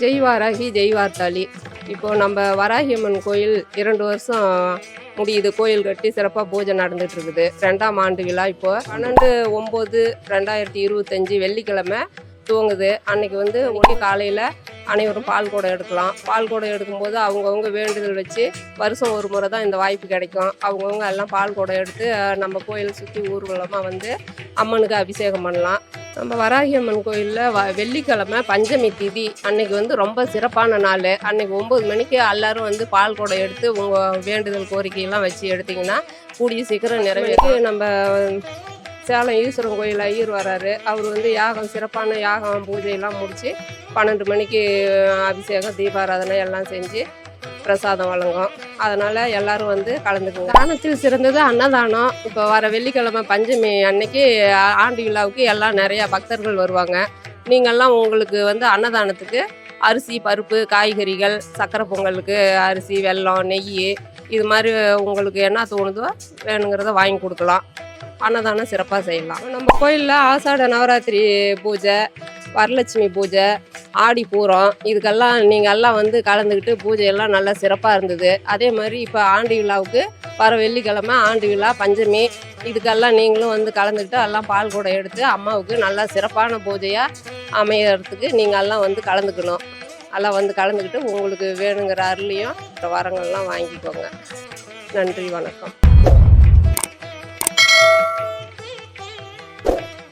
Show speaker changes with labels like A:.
A: ஜெய் வாராகி ஜெய் வார்த்தாளி இப்போ நம்ம வராகி அம்மன் கோயில் இரண்டு வருஷம் முடியுது. கோயில் கட்டி சிறப்பாக பூஜை நடந்துட்டு இருக்குது ரெண்டாம் ஆண்டு விழா இப்போ. பன்னெண்டு ஒம்பது ரெண்டாயிரத்தி இருபத்தஞ்சி வெள்ளிக்கிழமை துவங்குது. அன்னைக்கு வந்து ஒளி காலையில் அனைவரும் பால் குடம் எடுக்கலாம். பால் குடம் எடுக்கும்போது அவங்கவுங்க வேண்டுதல் வச்சு வருஷம் ஒரு முறை தான் இந்த வாய்ப்பு கிடைக்கும். அவங்கவுங்க எல்லாம் பால் குடம் எடுத்து நம்ம கோயில் சுற்றி ஊர்வலமாக வந்து அம்மனுக்கு அபிஷேகம் பண்ணலாம். நம்ம வராகி அம்மன் கோயிலில் வ வெள்ளிக்கிழமை பஞ்சமி திதி அன்னைக்கு வந்து ரொம்ப சிறப்பான நாள். அன்னைக்கு ஒம்பது மணிக்கு எல்லாரும் வந்து பால் குடம் எடுத்து உங்கள் வேண்டுதல் கோரிக்கையெல்லாம் வச்சு எடுத்தீங்கன்னா கூடிய சீக்கிரம் நிறைவேற்றி நம்ம சேலம் ஈஸ்வரன் கோயில் ஐயர் வராரு. அவர் வந்து யாகம் சிறப்பான யாகம் பூஜையெல்லாம் முடித்து பன்னெண்டு மணிக்கு அபிஷேகம் தீபாராதனை எல்லாம் செஞ்சு பிரசாதம் வழங்கும் அதனால் எல்லாரும் வந்து கலந்துக்குங்க. தானத்தில் சிறந்தது அன்னதானம். இப்போ வர வெள்ளிக்கிழமை பஞ்சமி அன்னைக்கு ஆண்டு விழாவுக்கு எல்லாம் நிறையா பக்தர்கள் வருவாங்க. நீங்கள்லாம் உங்களுக்கு வந்து அன்னதானத்துக்கு அரிசி பருப்பு காய்கறிகள் சக்கரை பொங்கலுக்கு அரிசி வெல்லம் நெய் இது மாதிரி உங்களுக்கு என்ன தோணுதோ வேணுங்கிறத வாங்கி கொடுக்கலாம். அன்னதானம் சிறப்பாக செய்யலாம். நம்ம கோயிலில் ஆசாட நவராத்திரி பூஜை வரலட்சுமி பூஜை ஆடி பூரம் இதுக்கெல்லாம் நீங்கள் எல்லாம் வந்து கலந்துக்கிட்டு பூஜையெல்லாம் நல்லா சிறப்பாக இருந்தது. அதே மாதிரி இப்போ ஆண்டு விழாவுக்கு வர வெள்ளிக்கிழமை ஆண்டு விழா பஞ்சமி இதுக்கெல்லாம் நீங்களும் வந்து கலந்துக்கிட்டு எல்லாம் பால் கூட எடுத்து அம்மாவுக்கு நல்லா சிறப்பான பூஜையாக அமையறதுக்கு நீங்கள் எல்லாம் வந்து கலந்துக்கணும். எல்லாம் வந்து கலந்துக்கிட்டு உங்களுக்கு வேணுங்கிற அருளையும் வரங்கள்லாம் வாங்கிக்கோங்க. நன்றி வணக்கம்.